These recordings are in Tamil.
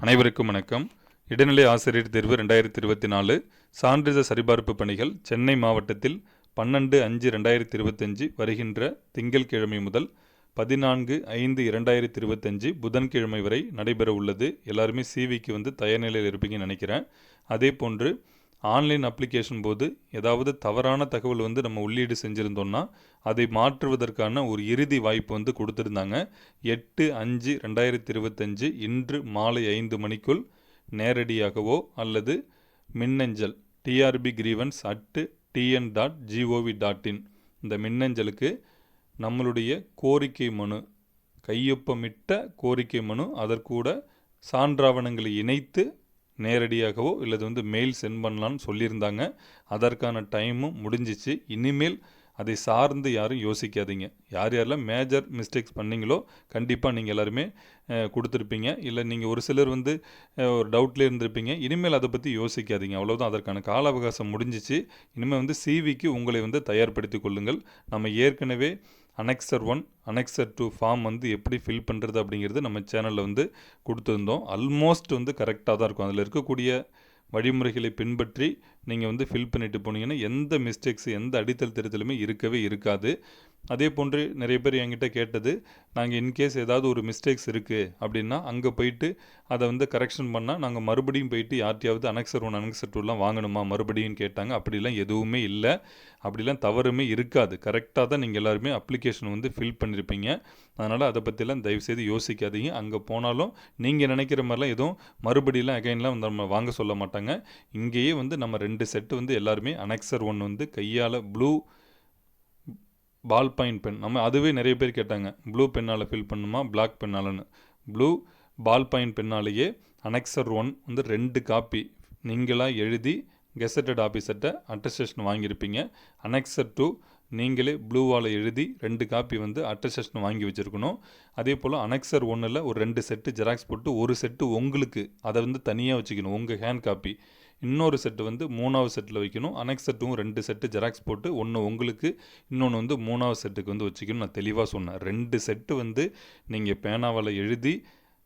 அனைவருக்கும் வணக்கம். இடைநிலை ஆசிரியர் தேர்வு ரெண்டாயிரத்தி இருபத்தி நாலு சான்றிதழ் சரிபார்ப்பு பணிகள் சென்னை மாவட்டத்தில் பன்னெண்டு அஞ்சு ரெண்டாயிரத்தி இருபத்தஞ்சு வருகின்ற திங்கள்கிழமை முதல் பதினான்கு ஐந்து இரண்டாயிரத்தி இருபத்தஞ்சு புதன்கிழமை வரை நடைபெற உள்ளது எல்லாருமே சிவிக்கு வந்து தயார் நிலையில் இருப்பீங்கன்னு நினைக்கிறேன். அதே போன்று ஆன்லைன் அப்ளிகேஷன் போது ஏதாவது தவறான தகவல் வந்து நம்ம உள்ளீடு செஞ்சுருந்தோம்னா அதை மாற்றுவதற்கான ஒரு இறுதி வாய்ப்பு வந்து கொடுத்துருந்தாங்க. எட்டு அஞ்சு ரெண்டாயிரத்தி இருபத்தஞ்சு இன்று மாலை ஐந்து மணிக்குள் நேரடியாகவோ அல்லது மின்னஞ்சல் TRB grievance at TN dot GOV dot in. இந்த மின்னஞ்சலுக்கு நம்மளுடைய கோரிக்கை மனு கையொப்பமிட்ட கோரிக்கை மனு அதற்கூட சான்றாவணங்களை இணைத்து நேரடியாகவோ இல்லது வந்து மெயில் சென்ட் பண்ணலான்னு சொல்லியிருந்தாங்க. அதற்கான டைமும் முடிஞ்சிச்சு. இனிமேல் அதை சார்ந்து யாரும் யோசிக்காதீங்க. யார் யாரெல்லாம் மேஜர் மிஸ்டேக்ஸ் பண்ணீங்களோ கண்டிப்பாக நீங்கள் எல்லாருமே கொடுத்துருப்பீங்க. இல்லை நீங்கள் ஒரு சிலர் வந்து ஒரு டவுட்லேயே இருந்திருப்பீங்க. இனிமேல் அதை பற்றி யோசிக்காதீங்க. அவ்வளோதான் அதற்கான கால அவகாசம் முடிஞ்சிச்சு. இனிமேல் வந்து சிவிக்கு உங்களை வந்து தயார்படுத்தி கொள்ளுங்கள். நம்ம ஏற்கனவே annexure one annexure two form வந்து எப்படி ஃபில் பண்ணுறது அப்படிங்கிறது நம்ம சேனலில் வந்து கொடுத்துருந்தோம். ஆல்மோஸ்ட் வந்து கரெக்டாக தான் இருக்கும். அதில் இருக்கக்கூடிய வழிமுறைகளை பின்பற்றி நீங்கள் வந்து ஃபில் பண்ணிட்டு போனீங்கன்னா எந்த மிஸ்டேக்ஸ் எந்த அடித்தல் திருத்தலுமே இருக்கவே இருக்காது. அதே போன்று நிறைய பேர் என்கிட்ட கேட்டது நாங்கள் இன்கேஸ் ஏதாவது ஒரு மிஸ்டேக்ஸ் இருக்குது அப்படின்னா அங்கே போயிட்டு அதை வந்து கரெக்ஷன் பண்ணால் நாங்கள் மறுபடியும் போயிட்டு யார்ட்டையாவது அனக்சர் ஒன் அனக்சர் டூலாம் வாங்கணுமா? மறுபடியும் கேட்டாங்க. அப்படிலாம் எதுவுமே இல்லை. அப்படிலாம் தவறுமே இருக்காது. கரெக்டாக தான் நீங்கள் எல்லாருமே அப்ளிகேஷன் வந்து ஃபில் பண்ணியிருப்பீங்க அதனால் அதை பற்றிலாம் தயவுசெய்து யோசிக்காதீங்க. அங்கே போனாலும் நீங்கள் நினைக்கிற மாதிரிலாம் எதுவும் மறுபடியெல்லாம் அகைன்லாம் வந்து நம்ம வாங்க சொல்ல மாட்டாங்க. இங்கேயே வந்து நம்ம ரெண்டு செட்டு வந்து எல்லாருமே அனக்சர் ஒன் வந்து கையால் ப்ளூ பால் பாயிண்ட் பென். நம்ம அதுவே நிறைய பேர் கேட்டாங்க ப்ளூ பென்னால் ஃபில் பண்ணுமா? பிளாக் பென்னாலன்னு. ப்ளூ பால் பாயிண்ட் பென்னாலேயே அனெக்சர் ஒன் வந்து ரெண்டு காப்பி நீங்களாக எழுதி கெசட்டட் ஆஃபீஸர்கிட்ட அட்டஸ்டேஷன் வாங்கியிருப்பீங்க. அனெக்சர் டூ நீங்களே ப்ளூவால் எழுதி ரெண்டு காப்பி வந்து அட்டஸ்டேஷன் வாங்கி வச்சுருக்கணும். அதே போல் அனெக்சர் ஒன்றில் ஒரு ரெண்டு செட்டு ஜெராக்ஸ் போட்டு ஒரு செட்டு உங்களுக்கு அதை வந்து தனியாக வச்சுக்கணும் உங்கள் ஹேண்ட் காப்பி இன்னொரு செட்டு வந்து மூணாவது செட்டில் வைக்கணும். அனெக்ஸ் செட்டும் ரெண்டு செட்டு ஜெராக்ஸ் போட்டு ஒன்று உங்களுக்கு இன்னொன்று வந்து மூணாவது செட்டுக்கு வந்து வச்சுக்கணும். நான் தெளிவாக சொன்னேன். ரெண்டு செட்டு வந்து நீங்கள் பேனாவால் எழுதி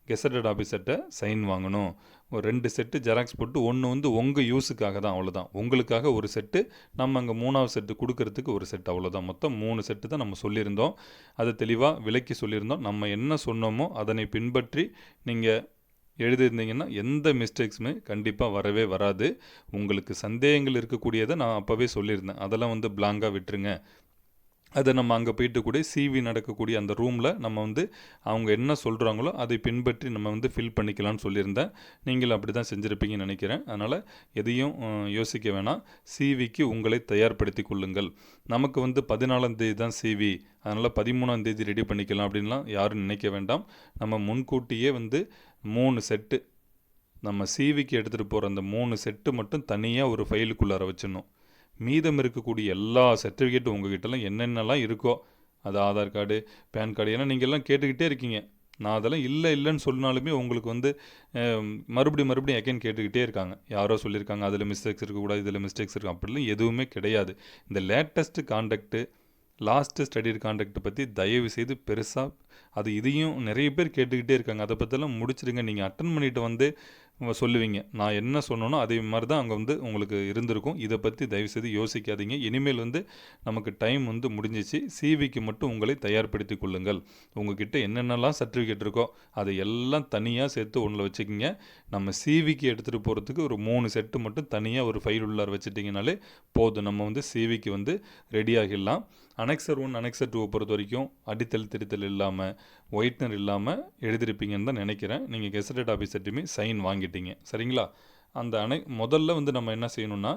கெசட்டட் ஆஃபீஸர்கிட்ட சைன் வாங்கணும். ஒரு ரெண்டு செட்டு ஜெராக்ஸ் போட்டு ஒன்று வந்து உங்கள் யூஸுக்காக தான் அவ்வளோதான் உங்களுக்காக ஒரு செட்டு நம்ம அங்கே மூணாவது செட்டு கொடுக்கறதுக்கு ஒரு செட் அவ்வளோதான் மொத்தம் மூணு செட்டு தான் நம்ம சொல்லியிருந்தோம். அதை தெளிவாக விலக்கி சொல்லியிருந்தோம். நம்ம என்ன சொன்னோமோ அதனை பின்பற்றி நீங்கள் எழுதியிருந்தீங்கன்னா எந்த மிஸ்டேக்ஸுமே கண்டிப்பாக வரவே வராது. உங்களுக்கு சந்தேகங்கள் இருக்கக்கூடியதை நான் அப்போவே சொல்லியிருந்தேன். அதெல்லாம் வந்து பிளாங்காக விட்டுருங்க. அதை நம்ம அங்கே போயிட்டு கூட சிவி நடக்கக்கூடிய அந்த ரூமில் நம்ம வந்து அவங்க என்ன சொல்கிறாங்களோ அதை பின்பற்றி நம்ம வந்து ஃபில் பண்ணிக்கலாம்னு சொல்லியிருந்தேன். நீங்களும் அப்படி தான் செஞ்சுருப்பீங்கன்னு நினைக்கிறேன். அதனால் எதையும் யோசிக்க வேணாம். சிவிக்கு உங்களை தயார்படுத்தி கொள்ளுங்கள். நமக்கு வந்து பதினாலாம் தேதி தான் சிவி அதனால் பதிமூணாம் தேதி ரெடி பண்ணிக்கலாம் அப்படின்லாம் யாரும் நினைக்க வேண்டாம். நம்ம முன்கூட்டியே வந்து மூணு செட்டு. நம்ம சிவிக்கு எடுத்துகிட்டு போகிற அந்த மூணு செட்டு மட்டும் தனியாக ஒரு ஃபைலுக்குள்ளார வச்சிடணும். மீதம் இருக்கக்கூடிய எல்லா சர்டிஃபிகேட்டும் உங்ககிட்டலாம் என்னென்னலாம் இருக்கோ அது ஆதார் கார்டு பேன் கார்டு ஏன்னா நீங்கள் எல்லாம் கேட்டுக்கிட்டே இருக்கீங்க. நான் அதெல்லாம் இல்லை இல்லைன்னு சொன்னாலுமே உங்களுக்கு வந்து மறுபடியும் மறுபடியும் எகைன் கேட்டுக்கிட்டே இருக்காங்க. யாரோ சொல்லியிருக்காங்க அதில் மிஸ்டேக்ஸ் இருக்கக்கூடாது இதில் மிஸ்டேக்ஸ் இருக்கும் அப்படிலாம் எதுவுமே கிடையாது. இந்த latest conduct last studied conduct பற்றி தயவு செய்து பெருசாக அது இதையும் நிறைய பேர் கேட்டுக்கிட்டே இருக்காங்க. அதை பற்றிலாம் முடிச்சிடுங்க. நீங்கள் அட்டன் பண்ணிட்டு வந்து சொல்லுவீங்க. நான் என்ன சொன்னனோ அதே மாதிரி தான் அங்கே வந்து உங்களுக்கு இருந்திருக்கும். இதை பற்றி தயவுசெய்து யோசிக்காதீங்க. இனிமேல் வந்து நமக்கு டைம் வந்து முடிஞ்சிச்சு. சிவிக்கு மட்டும் உங்களை தயார்படுத்தி கொள்ளுங்கள். உங்ககிட்ட என்னென்னலாம் சர்டிஃபிகேட் இருக்கோ அதை எல்லாம் தனியாக சேர்த்து ஒன்றில் வச்சுக்கிங்க. நம்ம சிவிக்கு எடுத்துகிட்டு போகிறதுக்கு ஒரு மூணு செட்டு மட்டும் தனியாக ஒரு ஃபைல் உள்ளார வச்சுட்டிங்கனாலே போதும். நம்ம வந்து சிவிக்கு வந்து ரெடி ஆகிடலாம். அனெக்சர் ஒன் அனெக்சர் டூவை பொறுத்த வரைக்கும் அடித்தல் திருத்தல் இல்லாமல் ஒயிட்னர் இல்லாமல் எழுதிருப்பீங்கன்னு தான் நினைக்கிறேன். நீங்கள் கெசட்டட் ஆஃபீஸர்ட்டையுமே சைன் வாங்கிட்டு பண்ணிட்டீங்க சரிங்களா? அந்த அனை முதல்ல வந்து நம்ம என்ன செய்யணும்னா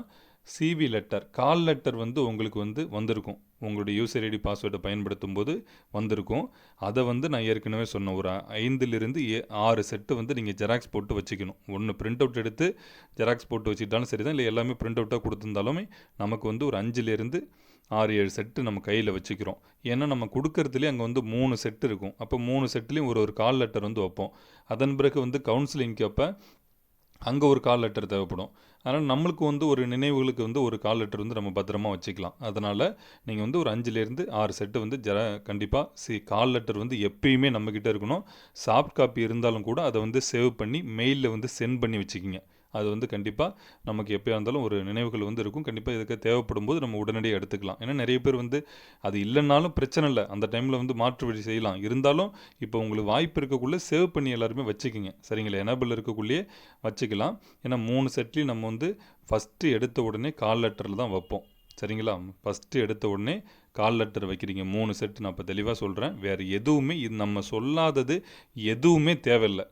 சிவி லெட்டர் கால் லெட்டர் வந்து உங்களுக்கு வந்து வந்திருக்கும். உங்களுடைய யூசர் ஐடி பாஸ்வேர்டை பயன்படுத்தும் போது வந்திருக்கும். அதை வந்து நான் ஏற்கனவே சொன்னேன் ஒரு ஐந்துலேருந்து ஏ ஆறு செட்டு வந்து நீங்கள் ஜெராக்ஸ் போட்டு வச்சுக்கணும். ஒன்று பிரிண்ட் அவுட் எடுத்து ஜெராக்ஸ் போட்டு வச்சுக்கிட்டாலும் சரி தான் இல்லை எல்லாமே பிரிண்ட் அவுட்டாக கொடுத்துருந்தாலுமே நமக்கு வந்து ஒரு அஞ்சுலேருந்து ஆறு ஏழு செட்டு நம்ம கையில் வச்சுக்கிறோம். ஏன்னா நம்ம கொடுக்கறதுலேயே அங்கே வந்து மூணு செட்டு இருக்கும். அப்போ மூணு செட்டுலேயும் ஒரு ஒரு கால் லெட்டர் வந்து வைப்போம். அதன் பிறகு வந்து கவுன்சிலிங்க்கு அப்போ அங்கே ஒரு கால் லெட்டர் தேவைப்படும். அதனால் நம்மளுக்கு வந்து ஒரு நினைவுகளுக்கு வந்து ஒரு கால் லெட்டர் வந்து நம்ம பத்திரமா வச்சுக்கலாம். அதனால் நீங்கள் வந்து ஒரு அஞ்சுலேருந்து ஆறு செட்டு வந்து ஜ கண்டிப்பாக சி கால் லெட்டர் வந்து எப்பயுமே நம்மக்கிட்ட இருக்கணும். சாஃப்ட் காப்பி இருந்தாலும் கூட அதை வந்து சேவ் பண்ணி மெயிலில் வந்து சென்ட் பண்ணி வச்சுக்கிங்க. அது வந்து கண்டிப்பாக நமக்கு எப்போயா இருந்தாலும் ஒரு நினைவுகள் வந்து இருக்கும். கண்டிப்பாக இதுக்கு தேவைப்படும் போது நம்ம உடனடியாக எடுத்துக்கலாம். ஏன்னா நிறைய பேர் வந்து அது இல்லைன்னாலும் பிரச்சனை இல்லை. அந்த டைமில் வந்து மாற்று வழி செய்யலாம். இருந்தாலும் இப்போ உங்களுக்கு வாய்ப்பு இருக்கக்குள்ளே சேவ் பண்ணி எல்லாருமே வச்சுக்கிங்க. சரிங்களா? எனபிள் இருக்கக்குள்ளேயே வச்சுக்கலாம். ஏன்னா மூணு செட்லேயும் நம்ம வந்து ஃபஸ்ட்டு எடுத்த உடனே கால் லெட்டரில் தான் வைப்போம். சரிங்களா? ஃபஸ்ட்டு எடுத்த உடனே கால் லெட்டர் வைக்கிறீங்க. மூணு செட்டு நான் இப்போ தெளிவாக சொல்கிறேன் வேறு எதுவுமே இது நம்ம சொல்லாதது எதுவுமே தேவையில்லை.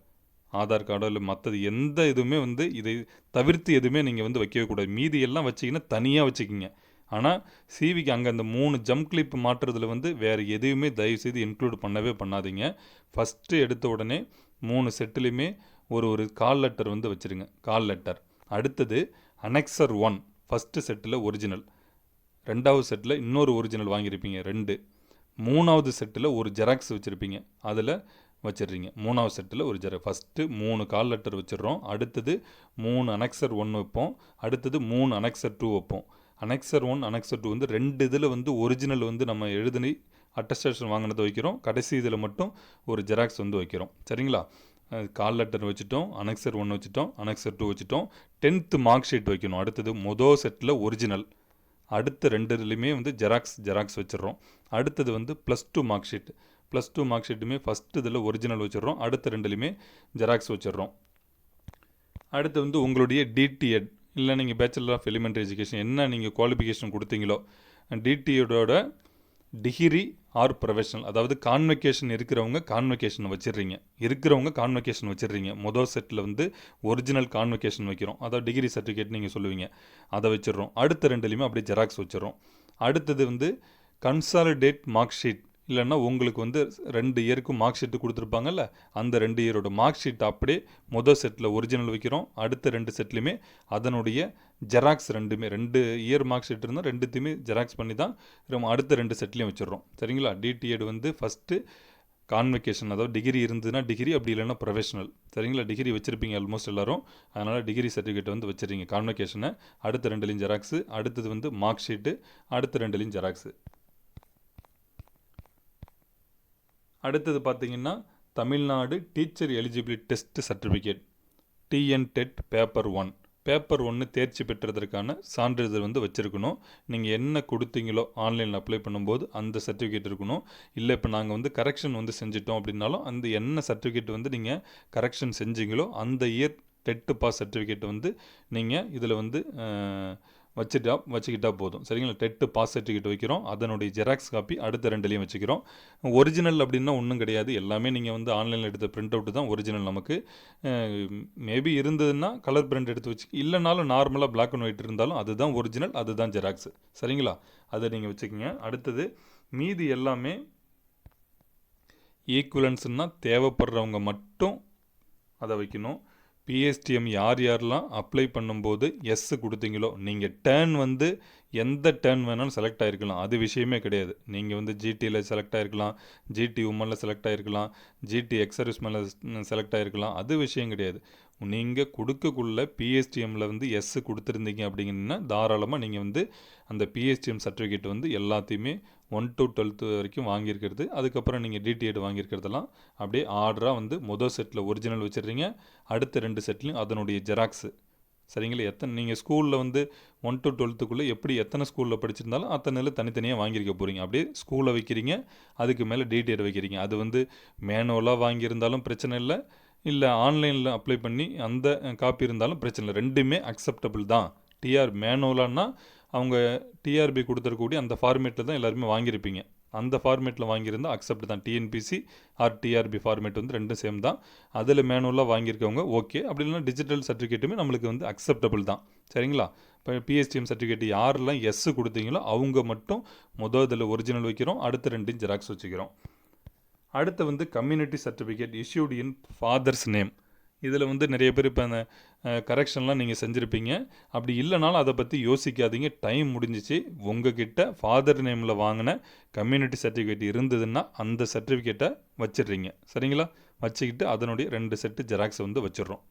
ஆதார் கார்டோ இல்லை மற்றது எந்த இதுவுமே வந்து இதை தவிர்த்து எதுவுமே நீங்கள் வந்து வைக்கவே கூடாது. மீதி எல்லாம் வச்சிங்கன்னா தனியாக வச்சுக்கிங்க. ஆனால் சிவிக்கு அங்கே அந்த மூணு ஜம்ப் கிளிப் மாட்டுறதுல வந்து வேறு எதுவுமே தயவுசெய்து இன்க்ளூட் பண்ணவே பண்ணாதீங்க. ஃபஸ்ட்டு எடுத்த உடனே மூணு செட்டுலேயுமே ஒரு ஒரு கால் லெட்டர் வந்து வச்சுருங்க. கால் லெட்டர் அடுத்தது அனெக்சர் ஒன் ஃபஸ்ட்டு செட்டில் ஒரிஜினல் ரெண்டாவது செட்டில் இன்னொரு ஒரிஜினல் வாங்கியிருப்பீங்க ரெண்டு. மூணாவது செட்டில் ஒரு ஜெராக்ஸ் வச்சுருப்பீங்க. அதில் வச்சிடுறீங்க. மூணாவது செட்டில் ஒரு ஜெர ஃபஸ்ட்டு மூணு கால் லெட்டர் வச்சிடுறோம். அடுத்தது மூணு அனெக்சர் ஒன் வைப்போம். அடுத்தது மூணு அனெக்சர் டூ வைப்போம். அனெக்சர் ஒன் அனெக்சர் டூ வந்து ரெண்டு இதில் வந்து ஒரிஜினல் வந்து நம்ம எழுதுனி அட்டஸ்டேஷன் வாங்கினதை வைக்கிறோம். கடைசி இதில் மட்டும் ஒரு ஜெராக்ஸ் வந்து வைக்கிறோம். சரிங்களா? கால் லெட்டர் வச்சுட்டோம். அனெக்சர் ஒன் வச்சுட்டோம். அனெக்சர் டூ வச்சுட்டோம். டென்த்து மார்க் ஷீட் வைக்கணும். அடுத்தது மொதல் செட்டில் ஒரிஜினல் அடுத்த ரெண்டு இதுலையுமே வந்து ஜெராக்ஸ் ஜெராக்ஸ் வச்சிடுறோம். அடுத்தது வந்து plus two mark sheet plus two mark ஷீட்டுமே first இதில் ஒரிஜினல் வச்சிடுறோம். அடுத்த ரெண்டுலையுமே ஜெராக்ஸ் வச்சிடுறோம். அடுத்து வந்து உங்களுடைய டிடிஎட் இல்லை நீங்கள் பேச்சுலர் ஆஃப் எலிமெண்ட்ரி எஜுகேஷன் என்ன நீங்கள் குவாலிஃபிகேஷன் கொடுத்தீங்களோ டிடிஎடோட டிகிரி ஆர் ப்ரொஃபஷனல் அதாவது கான்வெகேஷன் இருக்கிறவங்க கான்வெகேஷன் வச்சிடுறீங்க. இருக்கிறவங்க கான்வெகேஷன் வச்சிடுறீங்க. மொதல் செட்டில் வந்து ஒரிஜினல் கான்வெகேஷன் வைக்கிறோம். அதாவது டிகிரி சர்டிஃபிகேட் நீங்கள் சொல்லுவீங்க. அதை வச்சிடுறோம். அடுத்த ரெண்டுலேயுமே அப்படியே ஜெராக்ஸ் வச்சிடறோம். அடுத்தது வந்து கன்சாலிடேட் மார்க் ஷீட் இல்லைன்னா உங்களுக்கு வந்து ரெண்டு இயருக்கும் மார்க் ஷீட்டு கொடுத்துருப்பாங்கல்ல அந்த ரெண்டு இயரோட மார்க் ஷீட் அப்படியே மொதல் செட்டில் ஒரிஜினல் வைக்கிறோம். அடுத்த ரெண்டு செட்லையுமே அதனுடைய ஜெராக்ஸ் ரெண்டுமே ரெண்டு இயர் மார்க் ஷீட் இருந்தால் ரெண்டுத்தையுமே ஜெராக்ஸ் பண்ணி தான் அடுத்த ரெண்டு செட்லையும் வச்சிடுறோம். சரிங்களா? டிடிஎட் வந்து ஃபஸ்ட்டு கான்வெகேஷன் அதாவது டிகிரி இருந்ததுன்னா டிகிரி அப்படி இல்லைன்னா ப்ரொஃபஷனல் சரிங்களா? டிகிரி வச்சுருப்பீங்க ஆல்மோஸ்ட் எல்லாரும். அதனால் டிகிரி சர்டிஃபிகேட் வந்து வச்சுருங்க கான்வெகேஷனை அடுத்த ரெண்டுலையும் ஜெராக்ஸு அடுத்தது வந்து மார்க் ஷீட்டு அடுத்த ரெண்டுலையும் ஜெராக்ஸு அடுத்தது பார்த்தீங்கன்னா Tamil Nadu teacher eligibility test certificate TN TET paper one paper ஒன்று தேர்ச்சி பெற்றதற்கான சான்றிதழ் வந்து வச்சுருக்கணும். நீங்கள் என்ன கொடுத்தீங்களோ ஆன்லைனில் அப்ளை பண்ணும்போது அந்த சர்டிஃபிகேட் இருக்கணும். இல்லை இப்போ நாங்கள் வந்து கரெக்ஷன் வந்து செஞ்சிட்டோம் அப்படின்னாலும் அந்த என்ன சர்டிஃபிகேட் வந்து நீங்கள் கரெக்ஷன் செஞ்சீங்களோ அந்த இயர் டெட்டு பாஸ் சர்டிஃபிகேட் வந்து நீங்கள் இதில் வந்து வச்சுட்டா வச்சுக்கிட்டா போதும். சரிங்களா? டெட்டு பாஸ் சர்டிஃபிகேட் வைக்கிறோம். அதனுடைய ஜெராக்ஸ் காப்பி அடுத்த ரெண்டுலேயும் வச்சுக்கிறோம். ஒரிஜினல் அப்படின்னா ஒன்றும் கிடையாது. எல்லாமே நீங்கள் வந்து ஆன்லைனில் எடுத்த பிரிண்ட் அவுட்டு தான் ஒரிஜினல் நமக்கு. மேபி இருந்ததுன்னா கலர் பிரிண்ட் எடுத்து வச்சு இல்லைனாலும் நார்மலாக பிளாக் அண்ட் ஒயிட் இருந்தாலும் அதுதான் ஒரிஜினல் அதுதான் ஜெராக்ஸ் சரிங்களா? அதை நீங்கள் வச்சுக்கோங்க. அடுத்தது மீதி எல்லாமே ஈக்குவலன்ஸ்னால் தேவைப்படுறவங்க மட்டும் அதை வைக்கணும். பிஎஸ்டிஎம் யார் யாரெல்லாம் அப்ளை பண்ணும்போது எஸ் கொடுத்தீங்களோ நீங்கள் டேர்ன் வந்து எந்த டேர்ன் வேணாலும் செலக்ட் ஆகிருக்கலாம் அது விஷயமே கிடையாது. நீங்கள் வந்து ஜிடியில் செலக்ட் ஆகிருக்கலாம் ஜிடி உமனில் செலக்ட் ஆகிருக்கலாம் ஜிடி எக்ஸர்விஸ் மேலே செலக்ட் ஆகிருக்கலாம் அது விஷயம் கிடையாது. நீங்கள் கொடுக்கக்குள்ள பிஎஸ்டிஎம்மில் வந்து எஸ் கொடுத்துருந்தீங்க அப்படிங்கன்னா தாராளமாக நீங்கள் வந்து அந்த பிஎஸ்டிஎம் சர்டிஃபிகேட் வந்து எல்லாத்தையுமே ஒன் டு டுவெல்த்து வரைக்கும் வாங்கியிருக்கிறது. அதுக்கப்புறம் நீங்கள் டிடிஎட் வாங்கியிருக்கிறதெல்லாம் அப்படியே ஆர்டராக வந்து மொதல் செட்டில் ஒரிஜினல் வச்சிடுறீங்க. அடுத்த ரெண்டு செட்லையும் அதனுடைய ஜெராக்ஸு சரிங்களா? எத்தனை நீங்கள் ஸ்கூலில் வந்து ஒன் டு டுவெல்த்துக்குள்ளே எப்படி எத்தனை ஸ்கூலில் படிச்சிருந்தாலும் அத்தனையில் தனித்தனியாக வாங்கியிருக்க போகிறீங்க அப்படியே ஸ்கூலில் வைக்கிறீங்க அதுக்கு மேலே டிடிஎட் வைக்கிறீங்க. அது வந்து மேனுவலாக வாங்கியிருந்தாலும் பிரச்சனை இல்லை. இல்லை ஆன்லைனில் அப்ளை பண்ணி அந்த காப்பி இருந்தாலும் பிரச்சனை இல்லை. ரெண்டுமே அக்செப்டபிள் தான். டிஆர் மேனுவலான்னா அவங்க டிஆர்பி கொடுத்துருக்கக்கூடிய அந்த ஃபார்மேட்டில் தான் எல்லாருமே வாங்கியிருப்பீங்க. அந்த ஃபார்மேட்டில் வாங்கியிருந்தால் அக்செப்ட் தான். டிஎன்பிசி ஆர் டிஆர்பி ஃபார்மேட் வந்து ரெண்டும் சேம் தான். அதில் மேனுவலாக வாங்கியிருக்கவங்க ஓகே அப்படி இல்லைன்னா டிஜிட்டல் சர்டிஃபிகேட்டுமே நம்மளுக்கு வந்து அக்செப்டபிள் தான். சரிங்களா? இப்போ பிஎஸ்டிஎம் சர்டிஃபிகேட் யாரெல்லாம் எஸ் கொடுத்தீங்களோ அவங்க மட்டும் முதல் இதில் ஒரிஜினல் வைக்கிறோம். அடுத்த ரெண்டையும் ஜெராக்ஸ் வச்சுக்கிறோம். அடுத்து வந்து community certificate issued in father's name இதில் வந்து நிறைய பேர் இப்போ அந்த கரெக்ஷன்லாம் நீங்கள் செஞ்சுருப்பீங்க. அப்படி இல்லைனாலும் அதை பற்றி யோசிக்காதீங்க. டைம் முடிஞ்சிச்சு. உங்ககிட்ட ஃபாதர் நேமில் வாங்கின கம்யூனிட்டி சர்டிஃபிகேட் இருந்ததுன்னா அந்த சர்டிஃபிகேட்டை வச்சிடுறீங்க. சரிங்களா? வச்சுக்கிட்டு அதனுடைய ரெண்டு செட்டு ஜெராக்ஸ் வந்து வச்சிடுறோம்.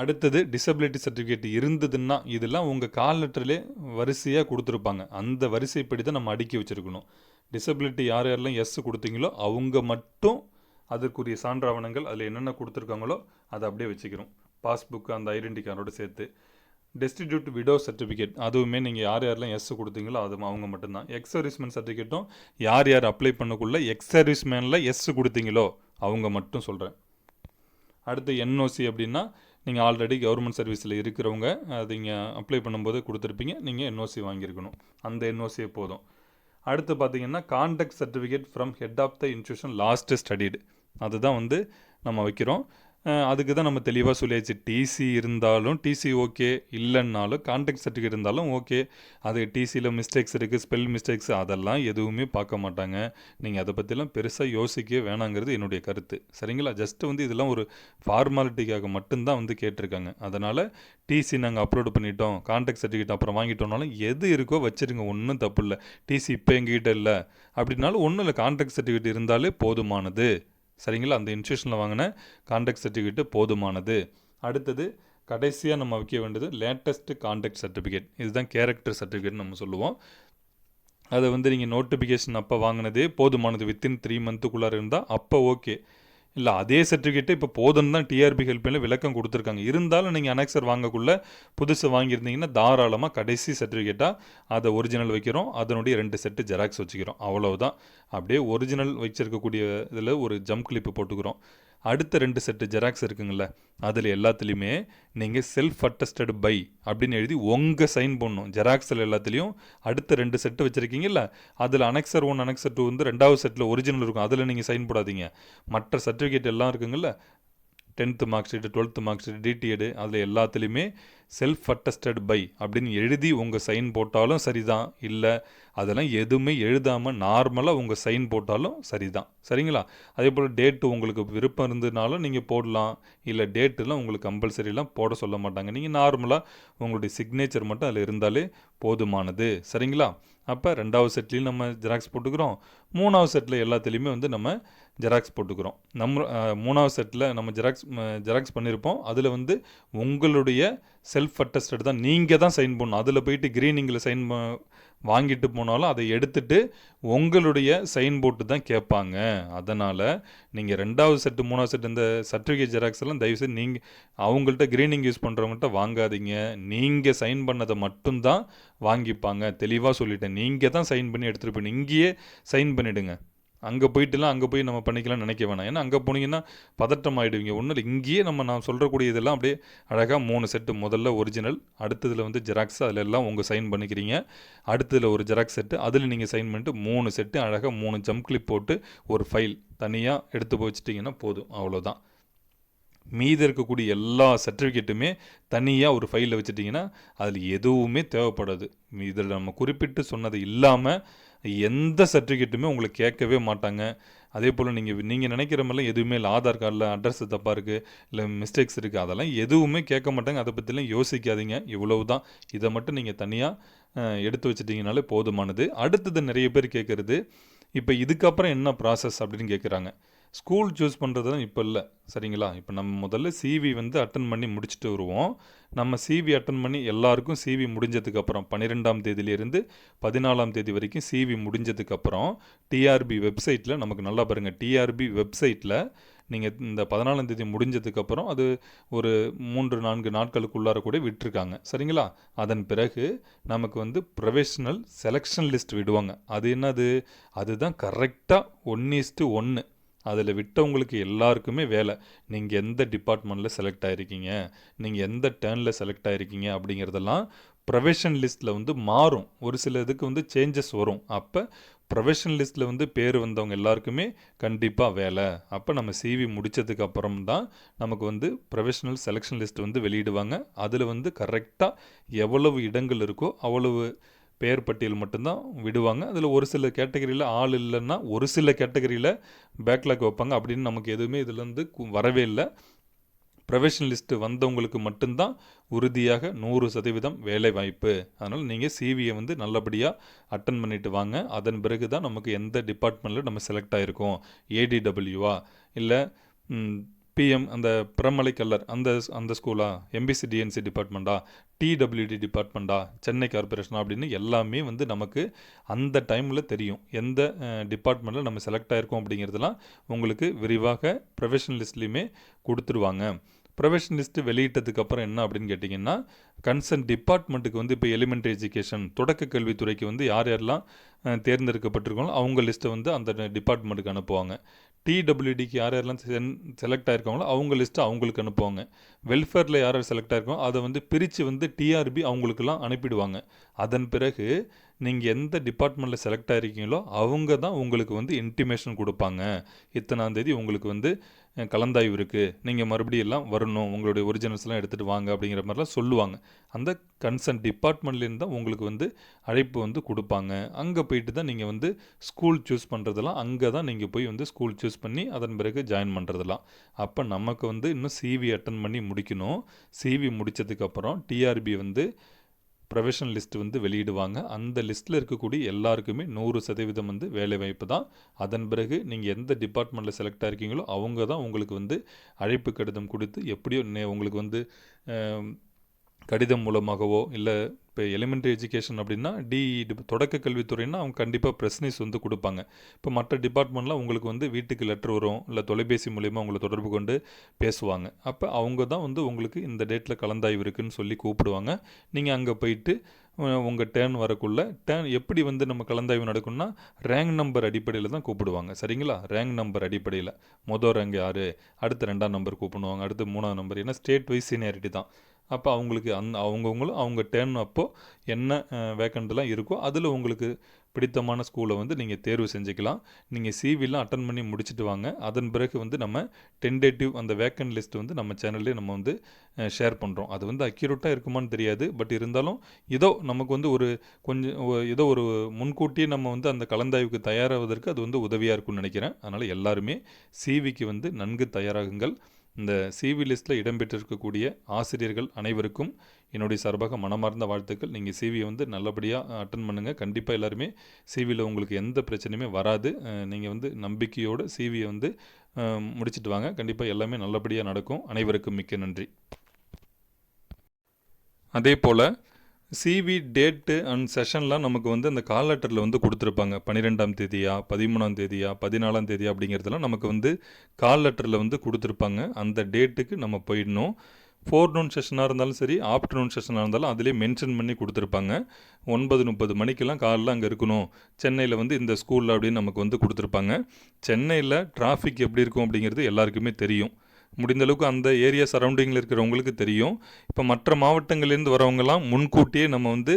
அடுத்தது டிசபிலிட்டி சர்டிஃபிகேட் இருந்ததுன்னா இதெல்லாம் உங்கள் கால் லெட்டர்லேயே வரிசையாக கொடுத்துருப்பாங்க. அந்த வரிசைப்படி தான் நம்ம அடுக்கி வச்சுருக்கணும். டிசபிலிட்டி யார் யாரெல்லாம் எஸ் கொடுத்தீங்களோ அவங்க மட்டும் அதற்குரிய சான்றாவணங்கள் அதில் என்னென்ன கொடுத்துருக்காங்களோ அதை அப்படியே வச்சுக்கிறோம். பாஸ்புக் அந்த ஐடென்டி கார்டோடு சேர்த்து. டெஸ்டிடியூட் விடோ சர்டிஃபிகேட் அதுவுமே நீங்கள் யார் யாரெல்லாம் எஸ் கொடுத்தீங்களோ அது அவங்க மட்டும்தான். எக்ஸ் சர்வீஸ்மேன் சர்டிஃபிகேட்டும் யார் யார் அப்ளை பண்ணக்குள்ள எக்ஸ் சர்வீஸ்மேனில் எஸ் கொடுத்தீங்களோ அவங்க மட்டும் சொல்கிறேன் அடுத்து என்ஓசி அப்படின்னா நீங்கள் ஆல்ரெடி கவர்மெண்ட் சர்வீஸில் இருக்கிறவங்க அது நீங்கள் அப்ளை பண்ணும்போது கொடுத்துருப்பீங்க. நீங்கள் என்ஓசி வாங்கியிருக்கணும். அந்த என்ஓசியை போதும். அடுத்து பார்த்தீங்கன்னா conduct certificate from head of the institution last studied அதுதான் வந்து நம்ம வைக்கிறோம். அதுக்கு தான் நம்ம தெளிவாக சொல்லியாச்சு. டிசி இருந்தாலும் டிசி ஓகே இல்லைன்னாலும் கான்டாக்ட் சர்டிஃபிகேட் இருந்தாலும் ஓகே அது டிசியில் மிஸ்டேக்ஸ் இருக்குது ஸ்பெல் மிஸ்டேக்ஸ் அதெல்லாம் எதுவுமே பார்க்க மாட்டாங்க. நீங்கள் அதை பற்றிலாம் பெருசாக யோசிக்க வேணாங்கிறது என்னுடைய கருத்து. சரிங்களா? ஜஸ்ட்டு வந்து இதெல்லாம் ஒரு ஃபார்மாலிட்டிக்காக மட்டும்தான் வந்து கேட்டிருக்காங்க. அதனால் டிசி நாங்கள் அப்லோடு பண்ணிட்டோம் கான்டாக்ட் சர்டிஃபிகேட் அப்புறம் வாங்கிட்டோம்னாலும் எது இருக்கோ வச்சுருங்க ஒன்றும் தப்பு இல்லை. டிசி இப்போ எங்ககிட்ட இல்லை. அப்படின்னாலும் ஒன்றும் இல்லை கான்டாக்ட் சர்டிஃபிகேட் இருந்தாலே போதுமானது. சரிங்களா? அந்த இன்ஸ்டியூஷனில் வாங்கின கான்டாக்ட் சர்டிஃபிகேட்டு போதுமானது. அடுத்தது கடைசியாக நம்ம வைக்க வேண்டியது லேட்டஸ்ட் கான்டாக்ட் சர்டிஃபிகேட் இதுதான் கேரக்டர் சர்டிஃபிகேட் நம்ம சொல்லுவோம். அதை வந்து நீங்கள் நோட்டிஃபிகேஷன் அப்போ வாங்கினதே போதுமானது. வித்தின் த்ரீ மந்த்துக்குள்ளார இருந்தால் அப்போ ஓகே இல்லை அதே சர்டிஃபிகேட்டு இப்போ போதும்னு தான் டிஆர்பி ஹெல்ப்லைனில் விளக்கம் கொடுத்துருக்காங்க. இருந்தாலும் நீங்கள் அனெக்சர் வாங்கக்குள்ள புதுசு வாங்கியிருந்தீங்கன்னா தாராளமாக கடைசி சர்டிஃபிகேட்டாக அதை ஒரிஜினல் வைக்கிறோம். அதனுடைய ரெண்டு செட்டு ஜெராக்ஸ் வச்சுக்கிறோம். அவ்வளவுதான். அப்படியே ஒரிஜினல் வச்சுருக்கக்கூடிய இதில் ஒரு ஜம்ப் கிளிப்பு போட்டுக்கிறோம். அடுத்த ரெண்டு செட்டு ஜெராக்ஸ் இருக்குங்கள அதில் எல்லாத்துலேயுமே நீங்கள் செல்ஃப் அட்டஸ்டட் பை அப்படின்னு எழுதி உங்கள் சைன் பண்ணணும் ஜெராக்ஸில் எல்லாத்துலேயும் அடுத்த ரெண்டு செட்டு வச்சுருக்கீங்கல்ல அதில் அனெக்சர் ஒன் அனெக்சர் டூ வந்து ரெண்டாவது செட்டில் ஒரிஜினல் இருக்கும். அதில் நீங்கள் சைன் போடாதீங்க. மற்ற சர்டிஃபிகேட் எல்லாம் இருக்குங்கள்ல tenth mark sheet twelfth mark sheet DTEd அதில் எல்லாத்துலேயுமே செல்ஃப் அட்டஸ்டட் பை அப்படின்னு எழுதி உங்கள் சைன் போட்டாலும் சரிதான். இல்லை அதெல்லாம் எதுவுமே எழுதாமல் நார்மலாக உங்கள் சைன் போட்டாலும் சரிதான். சரிங்களா? அதே போல் டேட்டு உங்களுக்கு விருப்பம் இருந்ததுனாலும் நீங்கள் போடலாம். இல்லை டேட்டுலாம் உங்களுக்கு கம்பல்சரிலாம் போட சொல்ல மாட்டாங்க. நீங்கள் நார்மலாக உங்களுடைய சிக்னேச்சர் மட்டும் அதில் இருந்தாலே போதுமானது. சரிங்களா? அப்போ ரெண்டாவது செட்லேயும் நம்ம ஜெராக்ஸ் போட்டுக்கிறோம். மூணாவது செட்டில் எல்லாத்துலேயுமே வந்து நம்ம ஜெராக்ஸ் போட்டுக்கிறோம். நம்ம மூணாவது செட்டில் நம்ம ஜெராக்ஸ் ஜெராக்ஸ் பண்ணியிருப்போம் அதில் வந்து உங்களுடைய செல்ஃப் அட்டஸ்டட் தான். நீங்கள் தான் சைன் பண்ணணும். அதில் போயிட்டு க்ரீனிங்கில் சைன் வாங்கிட்டு போனாலும் அதை எடுத்துட்டு உங்களுடைய சைன் போட்டு தான் கேட்பாங்க. அதனால் நீங்கள் ரெண்டாவது செட்டு மூணாவது செட்டு இந்த சர்டிஃபிகேட் ஜெராக்ஸ் எல்லாம் தயவுசெய்து நீங்கள் அவங்கள்ட்ட க்ரீனிங் யூஸ் பண்ணுறவங்கள்ட்ட வாங்காதீங்க. நீங்கள் சைன் பண்ணதை மட்டும்தான் வாங்கிப்பாங்க. தெளிவாக சொல்லிட்டேன். நீங்கள் தான் சைன் பண்ணி எடுத்துகிட்டு போய் இங்கேயே சைன் பண்ணிவிடுங்க அங்கே போயிட்டுலாம் அங்கே போய் நம்ம பண்ணிக்கலாம் நினைக்க வேணாம். ஏன்னா அங்கே போனீங்கன்னா பதட்டம் ஆகிடுவீங்க ஒன்றும் இல்லை. இங்கேயே நம்ம நான் சொல்கிறக்கூடிய இதெல்லாம் அப்படியே அழகாக மூணு செட்டு முதல்ல ஒரிஜினல் அடுத்ததில் வந்து ஜெராக்ஸ் அதில் எல்லாம் உங்கள் சைன் பண்ணிக்கிறீங்க. அடுத்ததில் ஒரு ஜெராக்ஸ் செட்டு அதில் நீங்கள் சைன் பண்ணிட்டு மூணு செட்டு அழகாக மூணு ஜம்ப் கிளிப் போட்டு ஒரு ஃபைல் தனியாக எடுத்து போய் போதும். அவ்வளோதான் மீதி இருக்கக்கூடிய எல்லா சர்டிஃபிகேட்டுமே தனியாக ஒரு ஃபைலில் வச்சுட்டிங்கன்னா அதில் எதுவுமே தேவைப்படாது. இதில் நம்ம குறிப்பிட்டு சொன்னது இல்லாமல் எந்த சர்டிஃபிகேட்டுமே உங்களை கேட்கவே மாட்டாங்க. அதே போல் நீங்கள் நீங்கள் நினைக்கிற மாதிரிலாம் எதுவுமே இல்லை. ஆதார் கார்டில் அட்ரஸ் தப்பாக இருக்குது இல்லை மிஸ்டேக்ஸ் இருக்குது அதெல்லாம் எதுவுமே கேட்க மாட்டாங்க. அதை பற்றிலாம் யோசிக்காதீங்க. இவ்வளவு தான் இதை மட்டும் நீங்கள் தனியாக எடுத்து வச்சிட்டிங்கனாலே போதுமானது. அடுத்தது நிறைய பேர் கேட்குறது இப்போ இதுக்கப்புறம் என்ன ப்ராசஸ் அப்படின்னு கேட்குறாங்க. ஸ்கூல் சூஸ் பண்ணுறது தான் இப்போ இல்லை. சரிங்களா? இப்போ நம்ம முதல்ல சிவி வந்து அட்டன் பண்ணி முடிச்சுட்டு வருவோம். நம்ம சிவி அட்டன் பண்ணி எல்லாருக்கும் சிவி முடிஞ்சதுக்கப்புறம் பன்னிரெண்டாம் தேதியிலேருந்து பதினாலாம் தேதி வரைக்கும் சிவி முடிஞ்சதுக்கப்புறம் டிஆர்பி வெப்சைட்டில் நமக்கு நல்லா பாருங்கள் டிஆர்பி வெப்சைட்டில் நீங்கள் இந்த பதினாலாம் தேதி முடிஞ்சதுக்கப்புறம் அது ஒரு மூன்று நான்கு நாட்களுக்குள்ளார கூட விட்டுருக்காங்க. சரிங்களா? அதன் பிறகு நமக்கு வந்து ப்ரொஃபஷனல் செலெக்ஷன் லிஸ்ட் விடுவாங்க. அது என்னது? அதுதான் கரெக்டாக ஒன் இஸ்ட்டு ஒன்று அதில் விட்டவங்களுக்கு எல்லாருக்குமே வேலை. நீங்கள் எந்த டிபார்ட்மெண்ட்டில் செலக்ட் ஆகிருக்கீங்க நீங்கள் எந்த டேர்னில் செலக்ட் ஆகிருக்கீங்க அப்படிங்கிறதெல்லாம் ப்ரொஃபஷன் லிஸ்ட்டில் வந்து மாறும். ஒரு சில இதுக்கு வந்து சேஞ்சஸ் வரும். அப்போ ப்ரொஃபஷன் லிஸ்ட்டில் வந்து பேர் வந்தவங்க எல்லாருக்குமே கண்டிப்பாக வேலை. அப்போ நம்ம சிவி முடித்ததுக்கு அப்புறம் தான் நமக்கு வந்து ப்ரொஃபஷனல் செலெக்ஷன் லிஸ்ட் வந்து வெளியிடுவாங்க. அதில் வந்து கரெக்டாக எவ்வளவு இடங்கள் இருக்கோ அவ்வளவு பெயர் பட்டியல் மட்டும்தான் விடுவாங்க. அதில் ஒரு சில கேட்டகரியில் ஆள் இல்லைன்னா ஒரு சில கேட்டகரியில் பேக்லாக் வைப்பாங்க. அப்படின்னு நமக்கு எதுவுமே இதுலேருந்து வரவே இல்லை. ப்ரொஃபஷனல் லிஸ்ட்டு வந்தவங்களுக்கு மட்டும்தான் உறுதியாக நூறு சதவீதம் வேலை வாய்ப்பு. அதனால் நீங்கள் சிவியை வந்து நல்லபடியாக அட்டன் பண்ணிட்டு வாங்க. அதன் பிறகு தான் நமக்கு எந்த டிபார்ட்மெண்ட்டில் நம்ம செலக்ட் ஆகிருக்கோம் ஏடிடபிள்யூவா இல்லை பிஎம் அந்த பிரமலை கல்லர் அந்த அந்த ஸ்கூலா எம்பிசி டிஎன்சி டிபார்ட்மெண்ட்டா டிடபிள்யூடி டிபார்ட்மெண்ட்டா சென்னை கார்பரேஷனா அப்படின்னு எல்லாமே வந்து நமக்கு அந்த டைமில் தெரியும். எந்த டிபார்ட்மெண்ட்டில் நம்ம செலக்ட் ஆகிருக்கோம் அப்படிங்கிறதுலாம் உங்களுக்கு விரிவாக ப்ரொஃபஷனல் லிஸ்ட்லேயுமே கொடுத்துருவாங்க. ப்ரொஃபஷனல் லிஸ்ட்டு என்ன அப்படின்னு கேட்டிங்கன்னா கன்சர்ன் டிபார்ட்மெண்ட்டுக்கு வந்து இப்போ எலிமெண்ட்ரி எஜுகேஷன் தொடக்க கல்வித்துறைக்கு வந்து யார் யாரெல்லாம் தேர்ந்தெடுக்கப்பட்டிருக்கோங்களோ அவங்க லிஸ்ட்டை வந்து அந்த டிபார்ட்மெண்ட்டுக்கு அனுப்புவாங்க. டிடபிள்யூடிக்கு யார் யாரெல்லாம் சென் செலக்ட் ஆயிருக்காங்களோ அவங்க லிஸ்ட்டை அவங்களுக்கு அனுப்புவாங்க. வெல்ஃபேரில் யார் யார் செலக்ட் ஆயிருக்கோ அதை வந்து பிரித்து வந்து டிஆர்பி அவங்களுக்கெல்லாம் அனுப்பிடுவாங்க. அதன் பிறகு நீங்கள் எந்த டிபார்ட்மெண்ட்டில் செலக்ட் ஆகிருக்கீங்களோ அவங்க தான் உங்களுக்கு வந்து இன்டிமேஷன் கொடுப்பாங்க. இத்தனாம் தேதி உங்களுக்கு வந்து கலந்தாய்வு இருக்குது நீங்கள் மறுபடியும் எல்லாம் வரணும். உங்களுடைய ஒரிஜினல்ஸ்லாம் எடுத்துகிட்டு வாங்க அப்படிங்கிற மாதிரிலாம் சொல்லுவாங்க. அந்த கன்சர்ன் டிபார்ட்மெண்ட்லேருந்து தான் உங்களுக்கு வந்து அழைப்பு வந்து கொடுப்பாங்க. அங்கே போயிட்டு தான் நீங்கள் வந்து ஸ்கூல் சூஸ் பண்ணுறதெல்லாம் அங்கே தான் நீங்கள் போய் வந்து ஸ்கூல் சூஸ் பண்ணி அதன் பிறகு ஜாயின் பண்ணுறதெல்லாம் அப்போ நமக்கு வந்து இன்னும் சிவி அட்டன் பண்ணி முடிக்கணும். சிவி முடித்ததுக்கப்புறம் டிஆர்பி வந்து ப்ரொஃபஷனல் லிஸ்ட் வந்து வெளியிடுவாங்க. அந்த லிஸ்ட்டில் இருக்கக்கூடிய எல்லாருக்குமே நூறு சதவீதம் வந்து வேலை வாய்ப்பு தான். அதன் பிறகு நீங்கள் எந்த டிபார்ட்மெண்ட்டில் செலக்ட் ஆகிருக்கீங்களோ அவங்க தான் உங்களுக்கு வந்து அழைப்பு கடிதம் கொடுத்து எப்படியோ உங்களுக்கு வந்து கடிதம் மூலமாகவோ இல்லை இப்போ எலிமெண்ட்ரி எஜுகேஷன் அப்படின்னா டி தொடக்க கல்வித்துறைன்னா அவங்க கண்டிப்பாக ப்ரெஸ்னிஸ் வந்து கொடுப்பாங்க. இப்போ மற்ற டிபார்ட்மெண்ட்லாம் உங்களுக்கு வந்து வீட்டுக்கு லெட்டர் வரும் இல்லை தொலைபேசி மூலயமா உங்களை தொடர்பு கொண்டு பேசுவாங்க. அப்போ அவங்க தான் வந்து உங்களுக்கு இந்த டேட்டில் கலந்தாய்வு இருக்குன்னு சொல்லி கூப்பிடுவாங்க. நீங்கள் அங்கே போயிட்டு உங்கள் டேர்ன் வரக்குள்ள டேர்ன் எப்படி வந்து நம்ம கலந்தாய்வு நடக்கும்னா ரேங்க் நம்பர் அடிப்படையில் தான் கூப்பிடுவாங்க. சரிங்களா? ரேங்க் நம்பர் அடிப்படையில். மொதல் ரேங்க் யார்? அடுத்து ரெண்டாம் நம்பர் கூப்பிடுவாங்க. அடுத்து மூணாம் நம்பர் ஏன்னா ஸ்டேட் வைஸ் சீனியாரிட்டி தான். அப்போ அவங்களுக்கு அந் அவங்கவுங்களும் அவங்க டேர்ன் அப்போது என்ன வேக்கண்ட்லாம் இருக்கோ அதில் உங்களுக்கு பிடித்தமான ஸ்கூலை வந்து நீங்கள் தேர்வு செஞ்சுக்கலாம். நீங்கள் சிவிலாம் அட்டன் பண்ணி முடிச்சுட்டு வாங்க. அதன் பிறகு வந்து நம்ம டென்டேட்டிவ் அந்த வேக்கன்ட் லிஸ்ட் வந்து நம்ம சேனல்லே நம்ம வந்து ஷேர் பண்ணுறோம் அது வந்து அக்யூரேட்டாக இருக்குமான்னு தெரியாது. பட் இருந்தாலும் ஏதோ நமக்கு வந்து ஒரு கொஞ்சம் ஏதோ ஒரு முன்கூட்டியே நம்ம வந்து அந்த கலந்தாய்வுக்கு தயாராவதற்கு அது வந்து உதவியாக இருக்கும்னு நினைக்கிறேன். அதனால் எல்லாருமே சிவிக்கு வந்து நன்கு தயாராகுங்கள். இந்த சிவி லிஸ்ட்டில் இடம்பெற்றிருக்கக்கூடிய ஆசிரியர்கள் அனைவருக்கும் என்னுடைய சார்பாக மனமார்ந்த வாழ்த்துக்கள். நீங்கள் சிவியை வந்து நல்லபடியாக அட்டன் பண்ணுங்கள் கண்டிப்பாக எல்லாருமே சிவியில் உங்களுக்கு எந்த பிரச்சனையுமே வராது. நீங்கள் வந்து நம்பிக்கையோடு சிவியை வந்து முடிச்சுட்டு வாங்க. கண்டிப்பாக எல்லாமே நல்லபடியாக நடக்கும். அனைவருக்கும் மிக்க நன்றி. அதே போல் சிவி டேட்டு அண்ட் செஷன்லாம் நமக்கு வந்து அந்த கால் லெட்டரில் வந்து கொடுத்துருப்பாங்க. பன்னிரெண்டாம் தேதியா பதிமூணாம் தேதியா பதினாலாம் தேதியா அப்படிங்கிறதெல்லாம் நமக்கு வந்து கால் லெட்டரில் வந்து கொடுத்துருப்பாங்க. அந்த டேட்டுக்கு நம்ம போயிடணும். ஃபோர்நூன் செஷனாக இருந்தாலும் சரி ஆஃப்டர்நூன் செஷனாக இருந்தாலும் அதிலே மென்ஷன் பண்ணி கொடுத்துருப்பாங்க. ஒன்பது முப்பது மணிக்கெல்லாம் காலைல அங்கே இருக்கணும். சென்னையில் வந்து இந்த ஸ்கூலில் அப்படின்னு நமக்கு வந்து கொடுத்துருப்பாங்க. சென்னையில் டிராஃபிக் எப்படி இருக்கும் அப்படிங்கிறது எல்லாருக்குமே தெரியும். முடிந்தளவுக்கு அந்த ஏரியா சரௌண்டிங்கில் இருக்கிறவங்களுக்கு தெரியும். இப்போ மற்ற மாவட்டங்கள்லேருந்து வரவங்கலாம் முன்கூட்டியே நம்ம வந்து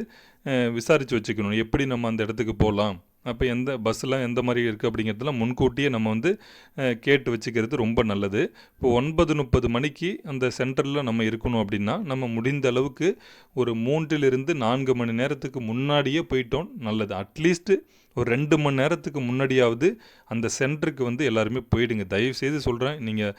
விசாரித்து வச்சுக்கணும். எப்படி நம்ம அந்த இடத்துக்கு போகலாம்? அப்போ எந்த பஸ்ஸெலாம் எந்த மாதிரி இருக்குது அப்படிங்கிறதெல்லாம் முன்கூட்டியே நம்ம வந்து கேட்டு வச்சுக்கிறது ரொம்ப நல்லது. இப்போ ஒன்பது முப்பது மணிக்கு அந்த சென்டரில் நம்ம இருக்கணும் அப்படின்னா நம்ம முடிந்த அளவுக்கு ஒரு மூன்றிலிருந்து நான்கு மணி நேரத்துக்கு முன்னாடியே போயிட்டோம் நல்லது. அட்லீஸ்ட்டு ஒரு ரெண்டு மணி நேரத்துக்கு முன்னாடியாவது அந்த சென்டருக்கு வந்து எல்லாருமே போயிடுங்க. தயவு செய்து சொல்கிறேன் நீங்கள்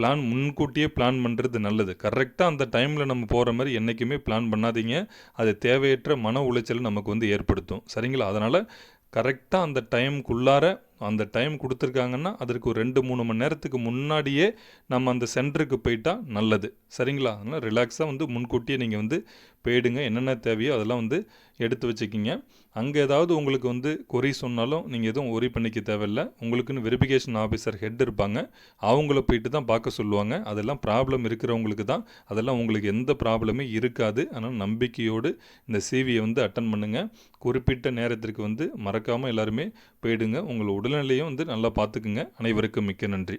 பிளான் முன்கூட்டியே பிளான் பண்ணுறது நல்லது. கரெக்டாக அந்த டைமில் நம்ம போகிற மாதிரி என்றைக்குமே பிளான் பண்ணாதீங்க. அது தேவையற்ற மன உளைச்சல் நமக்கு வந்து ஏற்படுத்தும். சரிங்களா? அதனால் கரெக்டாக அந்த டைமுக்குள்ளார அந்த டைம் கொடுத்துருக்காங்கன்னா அதற்கு ஒரு ரெண்டு மூணு மணி நேரத்துக்கு முன்னாடியே நம்ம அந்த சென்டருக்கு போயிட்டால் நல்லது. சரிங்களா? அதனால் ரிலாக்ஸாக வந்து முன்கூட்டியே நீங்கள் வந்து போயிடுங்க. என்னென்ன தேவையோ அதெல்லாம் வந்து எடுத்து வச்சுக்கிங்க. அங்கே ஏதாவது உங்களுக்கு வந்து கொரி சொன்னாலும் நீங்கள் எதுவும் ஒரி பண்ணிக்க தேவையில்லை. உங்களுக்குன்னு வெரிஃபிகேஷன் ஆஃபீஸர் ஹெட் இருப்பாங்க. அவங்கள போயிட்டு தான் பார்க்க சொல்லுவாங்க. அதெல்லாம் ப்ராப்ளம் இருக்கிறவங்களுக்கு தான். அதெல்லாம் உங்களுக்கு எந்த ப்ராப்ளமே இருக்காது. ஆனால் நம்பிக்கையோடு இந்த சிவியை வந்து அட்டன் பண்ணுங்கள் குறிப்பிட்ட நேரத்திற்கு வந்து மறக்காமல் எல்லாருமே போயிடுங்க. உங்கள் உடல்நிலையும் வந்து நல்லா பார்த்துக்குங்க. அனைவருக்கும் மிக்க நன்றி.